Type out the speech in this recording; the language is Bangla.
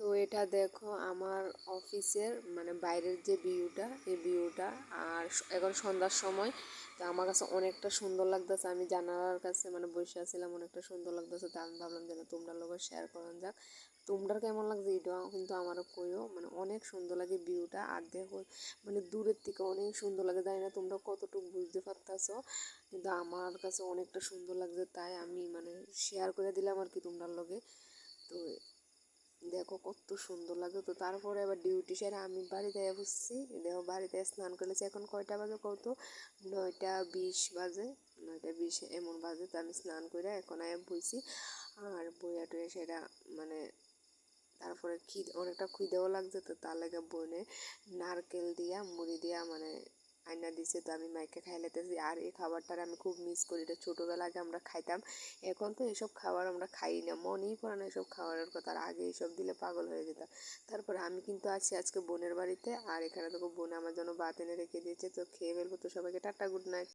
তো এটা দেখো আমার অফিসের মানে বাইরের যে ভিউটা, এই ভিউটা আর এখন সন্ধ্যার সময়। তো আমার কাছে অনেকটা সুন্দর লাগতেছে। আমি জানালার কাছে মানে বসে আছিলাম, অনেকটা সুন্দর লাগতেছে। তো আমি ভাবলাম যেন তোমরা লোক শেয়ার করা যাক। তোমরা কেমন লাগছে এটাও কিন্তু আমারও কইও। মানে অনেক সুন্দর লাগে ভিউটা। আর দেখো মানে দূরের থেকে অনেক সুন্দর লাগে। জানি না তোমরা কতটুকু বুঝতে পারতাছো, কিন্তু আমার কাছে অনেকটা সুন্দর লাগছে। তাই আমি মানে শেয়ার করে দিলাম আর কি তোমরা লগে। তো দেখো কত সুন্দর লাগে তো তারপরে আবার ডিউটি সেরে আমি বাড়িতে বসছি। দেখো বাড়িতে স্নান করেছি, এখন কয়টা বাজে কত নয়টা বিশ বাজে, নয়টা বিশ এমন বাজে। তো আমি স্নান করে এখন আয় বইছি। আর বইয়া টুয়ে সেটা মানে তারপরে খিদ, অনেকটা খিদেও লাগছে তো তার লাগে বনে নারকেল দিয়া, মুড়ি দিয়া মানে আইনা দিছে, তো আমি মাইকে খাইলাইতেছি। আর এই খাবারটার আমি খুব মিস করি, এটা ছোটোবেলা আগে আমরা খাইতাম। এখন তো এসব খাবার আমরা খাই না, মনেই পড়ে না এসব খাবারের কথা। আর আগে এসব দিলে পাগল হয়ে যেতাম। তারপর আমি কিন্তু আছি আজকে বোনের বাড়িতে, আর এখানে দেখো বোন আমার জন্য ভাত এনে রেখে দিয়েছে, তো খেয়ে ফেলব তো সবাইকে। Tata good night